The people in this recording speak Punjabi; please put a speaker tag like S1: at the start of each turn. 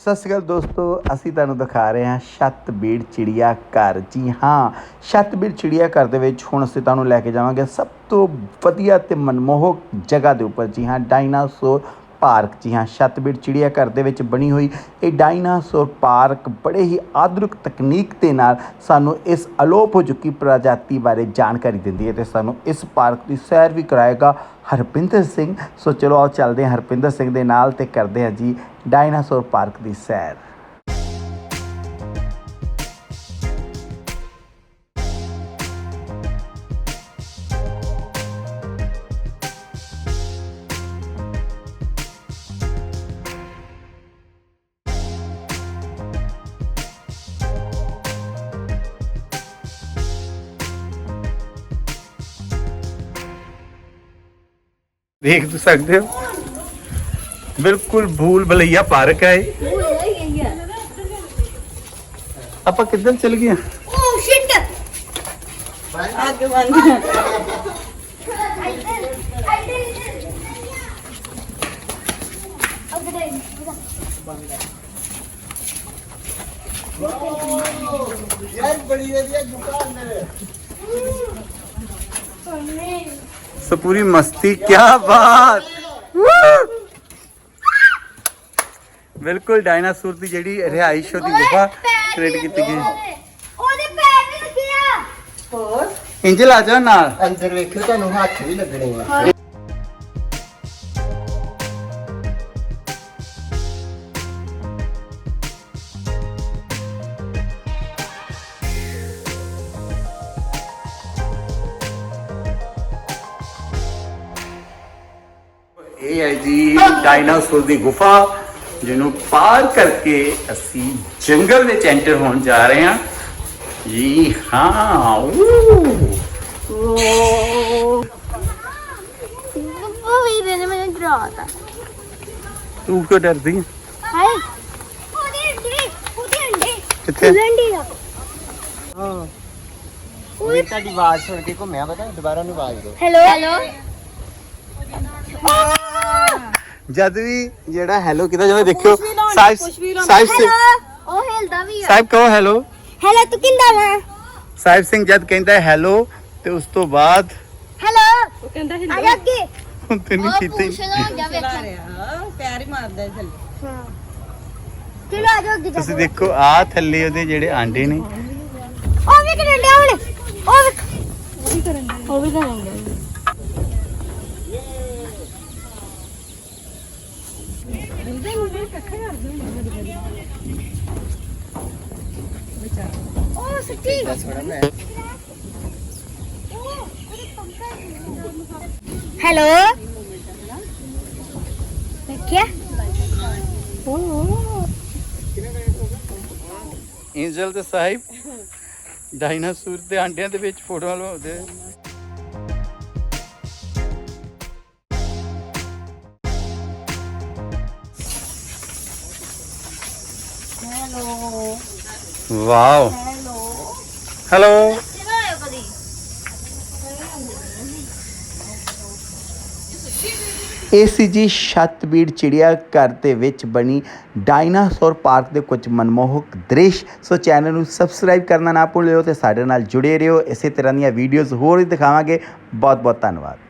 S1: ਸਤਿ ਸ਼੍ਰੀ ਅਕਾਲ ਦੋਸਤੋ, ਅਸੀਂ ਤੁਹਾਨੂੰ ਦਿਖਾ ਰਹੇ ਹਾਂ ਛੱਤਬੀੜ ਚਿੜੀਆ ਘਰ। ਜੀ ਹਾਂ ਛੱਤਬੀੜ ਚਿੜੀਆ ਘਰ ਦੇ ਵਿੱਚ ਹੁਣ ਅਸੀਂ ਤੁਹਾਨੂੰ ਲੈ ਕੇ ਜਾਵਾਂਗੇ ਸਭ ਤੋਂ ਵਧੀਆ ਤੇ ਮਨਮੋਹਕ ਜਗ੍ਹਾ ਦੇ ਉੱਪਰ। ਜੀ ਹਾਂ, ਡਾਇਨਾਸੌਰ ਪਾਰਕ ਜੀ ਹਾਂ ਛੱਤਬੀੜ ਚਿੜੀਆ ਘਰ ਦੇ ਵਿੱਚ ਬਣੀ ਹੋਈ ਇਹ ਡਾਇਨਾਸੌਰ ਪਾਰਕ ਬੜੇ ਹੀ ਆਧੁਨਿਕ ਤਕਨੀਕ ਦੇ ਨਾਲ ਸਾਨੂੰ ਇਸ ਅਲੋਪ ਹੋ ਚੁੱਕੀ ਪ੍ਰਜਾਤੀ ਬਾਰੇ ਜਾਣਕਾਰੀ ਦਿੰਦੀ ਹੈ ਤੇ ਸਾਨੂੰ ਇਸ ਪਾਰਕ ਦੀ ਸੈਰ ਵੀ ਕਰਾਏਗਾ ਹਰਪਿੰਦਰ ਸਿੰਘ। ਸੋ ਚਲੋ ਆਓ ਚੱਲਦੇ ਹਾਂ ਹਰਪਿੰਦਰ ਸਿੰਘ ਦੇ ਨਾਲ ਤੇ ਕਰਦੇ ਹਾਂ ਜੀ ਡਾਇਨਾਸੌਰ ਪਾਰਕ ਦੀ ਸੈਰ। ਦੇਖ ਤੁਸੀਂ ਸਕਦੇ ਹੋ ਬਿਲਕੁਲ ਭੂਲ ਭਲਈਆ ਪਾਰਕ ਹੈ ਇਹ। ਆਪਾਂ ਕਿੱਧਰ ਚਲ ਗਏ
S2: Oh shit!
S3: ਅੱਗ
S1: ਸੋ ਪੂਰੀ ਮਸਤੀ ਕੀ ਬਾਤ ਬਿਲਕੁਲ ਡਾਇਨਾਸੌਰ ਦੀ ਜਿਹੜੀ ਰਿਹਾਇਸ਼ ਉਹਦੀ ਗੁਫਾ ਕ੍ਰੀਏਟ ਕੀਤੀ ਗਈ
S2: ਉਹਦੇ ਪੈਰ ਵੀ ਲੱਗੇ ਆ
S3: ਹੋਰ?
S1: ਇੰਜਲ ਆ ਜਾ ਨਾਲ
S4: ਅੰਦਰ ਵੇਖੋ ਤੁਹਾਨੂੰ ਹੱਥ ਵੀ ਲੱਗਣੇ ਆ।
S1: ਇਹ ਹੈ ਜੀ ਡਾਇਨਾਸੌਰ ਦੀ ਗੁਫਾ ਜਿਹਨੂੰ ਪਾਰ ਕਰਕੇ ਅਸੀਂ ਜੰਗਲ ਵਿੱਚ ਐਂਟਰ ਹੋਣ ਜਾ ਰਹੇ ਹਾਂ। ਜੀ ਹਾਂ ਊ।
S2: ਉਹ। ਵੀ ਨੇ ਮੈਨੂੰ ਡਰਾਤਾ
S1: ਤੂੰ ਕਿਉਂ ਡਰਦੀ ਹੈ?
S2: ਹਾਏ ਉਹਦੇ ਅੰਡੇ ਉਹਦੇ ਅੰਡੇ
S1: ਕਿੱਥੇ
S2: ਅੰਡੇ ਆ
S4: ਹਾਂ ਉਹ ਤੁਹਾਡੀ ਆਵਾਜ਼ ਸੁਣ ਕੇ ਘੁੰਮਿਆ ਪਤਾ? ਦੁਬਾਰਾ ਨੂੰ ਆਵਾਜ਼ ਦਿਓ।
S2: ਹੈਲੋ ਹੈਲੋ
S1: ਜਦ ਵੀ ਜਿਹੜਾ ਹੈਲੋ ਕਿਦਾ ਜਦੋਂ ਦੇਖਿਓ
S3: ਕੁਛ ਵੀ ਲਾਉਣਾ,
S1: ਸਾਹਿਬ
S3: ਕੁਛ ਵੀ ਲਾਉਣਾ।
S1: ਸਾਹਿਬ ਸਿੰਘ
S2: ਹੈਲੋ ਉਹ ਹਿਲਦਾ ਵੀ ਆ।
S1: ਸਾਹਿਬ ਕਹੋ ਹੈਲੋ
S2: ਹੈਲੋ ਤੂੰ ਕਿੰਦਾ ਵਾ?
S1: ਸਾਹਿਬ ਸਿੰਘ ਜਦ ਕਹਿੰਦਾ ਹੈ ਹੈਲੋ ਤੇ ਉਸ ਤੋਂ ਬਾਅਦ
S2: ਹੈਲੋ
S3: ਉਹ ਕਹਿੰਦਾ
S2: ਆ
S3: ਹਿੱਲ
S2: ਜਾ ਅੱਗੇ।
S1: ਹੁਣ ਤੇ ਨਹੀਂ ਕੀਤੀ।
S2: ਨਾ ਜਾ ਵੇਖ।
S3: ਚਲਾ ਰਿਹਾ ਪੈਰ ਹੀ ਮਾਰਦਾ ਇਹ ਥੱਲੇ।
S2: ਹਾਂ। ਚਲੋ ਆ ਜਾ ਅੱਗੇ ਜਾ
S1: ਤੁਸੀਂ ਦੇਖੋ ਆ ਥੱਲੇ ਉਹਦੇ ਜਿਹੜੇ ਆਂਡੇ ਨੇ।
S2: ਉਹ ਵੀ ਕਰਨ ਡਿਆ ਹੁਣ ਉਹ ਵੀ ਉਹ ਵੀ ਕਰਨ ਡਿਆ। ਉਹ ਵੀ ਕਰਨ ਡਿਆ ਉਹ ਸੱਚੀ
S4: ਬਸ ਥੋੜਾ ਮੈਂ।
S2: ਹੈਲੋ। ਦੇਖਿਆ?
S1: ਇੰਜਲ ਤੇ ਸਾਹਿਬ ਡਾਇਨਾਸੌਰ ਦੇ ਆਂਡਿਆਂ ਦੇ ਵਿੱਚ ਫੋਟੋਆਂ ਲਵਾਉਂਦੇ। ਵਾਓ।
S2: ਹੈਲੋ
S1: ਹੈਲੋ ਇਹ ਸੀ ਜੀ ਛੱਤਬੀੜ ਚਿੜੀਆ ਘਰ ਦੇ ਵਿੱਚ ਬਣੀ ਡਾਇਨਾਸੌਰ ਪਾਰਕ ਦੇ ਕੁਝ ਮਨਮੋਹਕ ਦ੍ਰਿਸ਼। ਸੋ ਚੈਨਲ ਨੂੰ ਸਬਸਕ੍ਰਾਈਬ ਕਰਨਾ ਨਾ ਭੁੱਲਿਓ ਤੇ ਸਾਡੇ ਨਾਲ ਜੁੜੇ ਰਹੋ। ਇਸੇ ਤਰ੍ਹਾਂ ਦੀਆਂ ਵੀਡੀਓਜ਼ ਹੋਰ ਵੀ ਦਿਖਾਵਾਂਗੇ। ਬਹੁਤ ਬਹੁਤ ਧੰਨਵਾਦ।